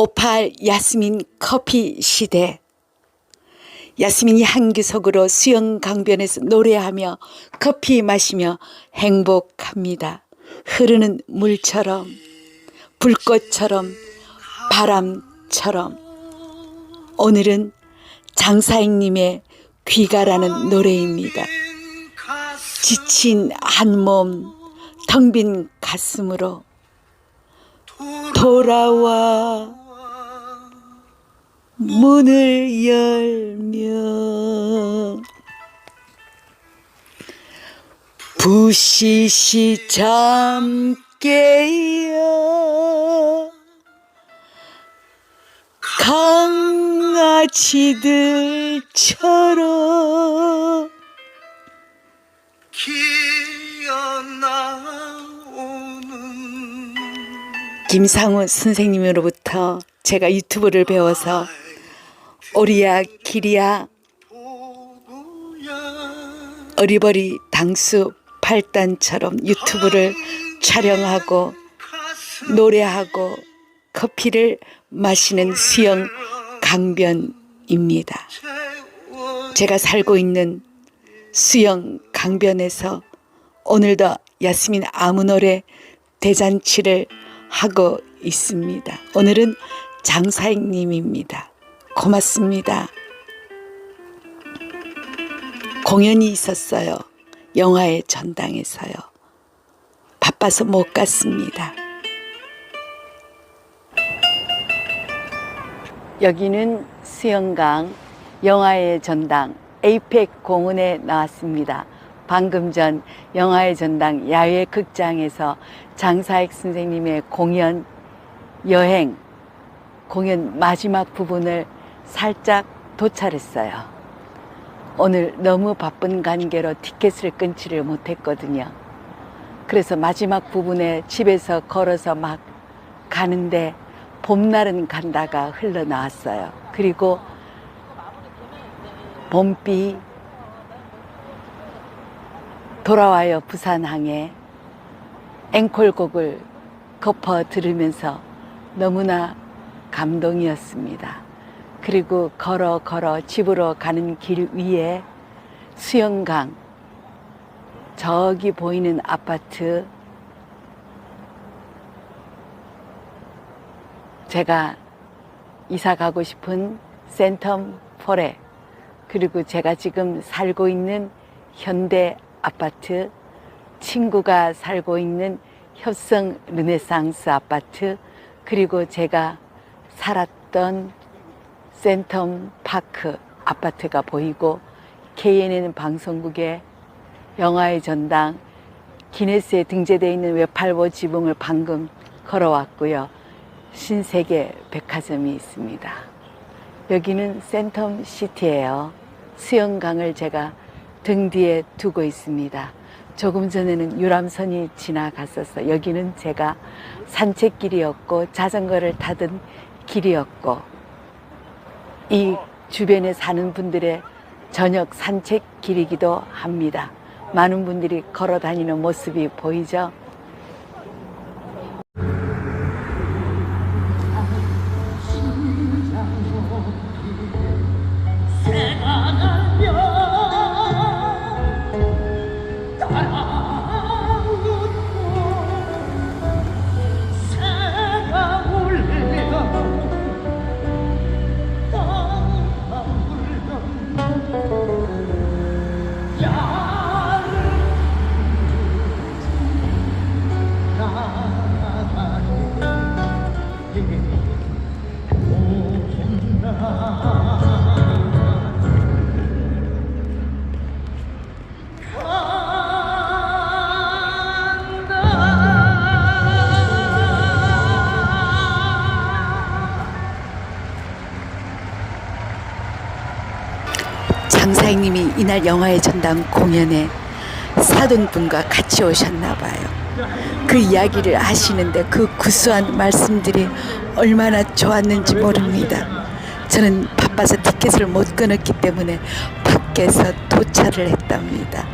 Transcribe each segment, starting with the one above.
오팔 야스민 커피 시대 야스민이 한기석으로 수영 강변에서 노래하며 커피 마시며 행복합니다. 흐르는 물처럼 불꽃처럼 바람처럼 오늘은 장사익님의 귀가라는 노래입니다. 지친 한 몸, 텅 빈 가슴으로 돌아와 문을 열며 부시시 잠 깨요. 강아지들처럼 기어나오는 김상우 선생님으로부터 제가 유튜브를 배워서 오리야 도구야 어리버리 당수 팔단처럼 유튜브를 촬영하고 노래하고 커피를 마시는 수영 강변입니다. 제가 살고 있는 수영 강변에서 오늘도 야스민 아무 노래 대잔치를 하고 있습니다. 오늘은 장사익님입니다. 고맙습니다. 공연이 있었어요. 영화의 전당에서요. 바빠서 못 갔습니다. 여기는 수영강 영화의 전당 에이펙 공원에 나왔습니다. 방금 전 영화의 전당 야외 극장에서 장사익 선생님의 공연 여행 공연 마지막 부분을 살짝 도찰했어요. 오늘 너무 바쁜 관계로 티켓을 끊지를 못했거든요. 그래서 마지막 부분에 집에서 걸어서 막 가는데 봄날은 간다가 흘러나왔어요. 그리고 봄비 돌아와요 부산항에 앵콜곡을 덮어 들으면서 너무나 감동이었습니다. 그리고 걸어 걸어 집으로 가는 길 위에 수영강. 저기 보이는 아파트. 제가 이사 가고 싶은 센텀 포레. 그리고 제가 지금 살고 있는 현대 아파트. 친구가 살고 있는 협성 르네상스 아파트. 그리고 제가 살았던 센텀 파크 아파트가 보이고 KNN 방송국의 영화의 전당 기네스에 등재되어 있는 외팔보 지붕을 방금 걸어왔고요. 신세계 백화점이 있습니다. 여기는 센텀 시티예요. 수영강을 제가 등 뒤에 두고 있습니다. 조금 전에는 유람선이 지나갔었어. 여기는 제가 산책길이었고 자전거를 타던 길이었고 이 주변에 사는 분들의 저녁 산책길이기도 합니다. 많은 분들이 걸어 다니는 모습이 보이죠? 장사님이 이날 영화의 전당 공연에 사돈분과 같이 오셨나 봐요. 그 이야기를 하시는데 그 구수한 말씀들이 얼마나 좋았는지 모릅니다. 저는 바빠서 티켓을 못 끊었기 때문에 밖에서 도착을 했답니다.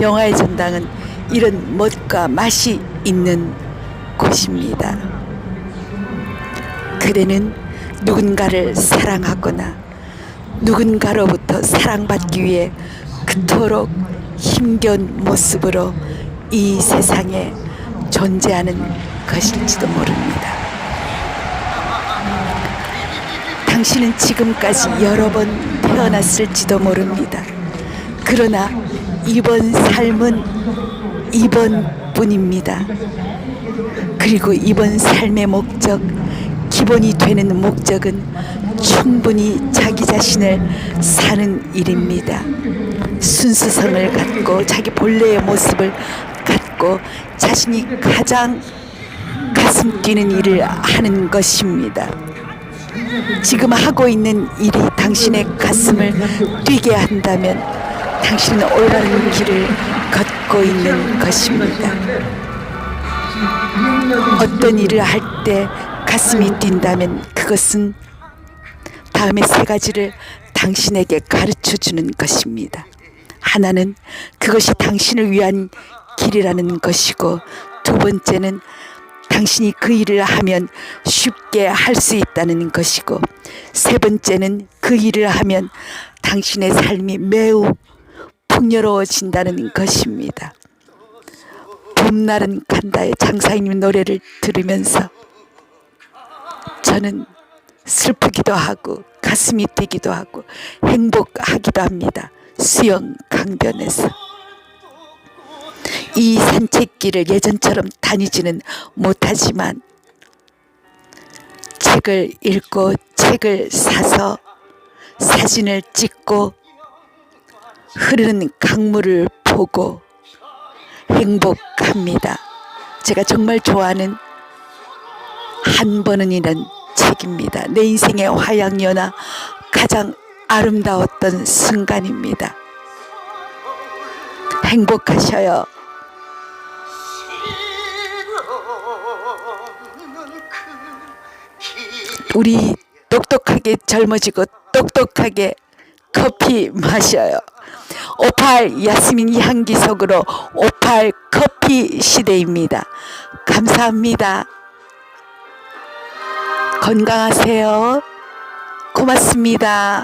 영화의 전당은 이런 멋과 맛이 있는 곳입니다. 그대는 누군가를 사랑하거나 누군가로부터 사랑받기 위해 그토록 힘겨운 모습으로 이 세상에 존재하는 것일지도 모릅니다. 당신은 지금까지 여러 번 태어났을지도 모릅니다. 그러나 이번 삶은 이번 뿐입니다. 그리고 이번 삶의 목적, 기본이 되는 목적은 충분히 자기 자신을 사는 일입니다. 순수성을 갖고 자기 본래의 모습을 갖고 자신이 가장 가슴 뛰는 일을 하는 것입니다. 지금 하고 있는 일이 당신의 가슴을 뛰게 한다면 당신은 올바른 길을 걷고 있는 것입니다. 어떤 일을 할 때 가슴이 뛴다면 그것은 다음에 세 가지를 당신에게 가르쳐 주는 것입니다. 하나는 그것이 당신을 위한 길이라는 것이고 두 번째는 당신이 그 일을 하면 쉽게 할 수 있다는 것이고 세 번째는 그 일을 하면 당신의 삶이 매우 풍요로워진다는 것입니다. 봄날은 간다의 장사님 노래를 들으면서 저는 슬프기도 하고 가슴이 뛰기도 하고 행복하기도 합니다. 수영 강변에서 이 산책길을 예전처럼 다니지는 못하지만 책을 읽고 책을 사서 사진을 찍고 흐르는 강물을 보고 행복합니다. 제가 정말 좋아하는 한 번은 이란 책입니다. 내 인생의 화양연화 가장 아름다웠던 순간입니다. 행복하셔요. 우리 똑똑하게 젊어지고 똑똑하게 커피 마셔요. 오팔 야스민 향기 속으로 오팔 커피 시대입니다. 감사합니다. 건강하세요. 고맙습니다.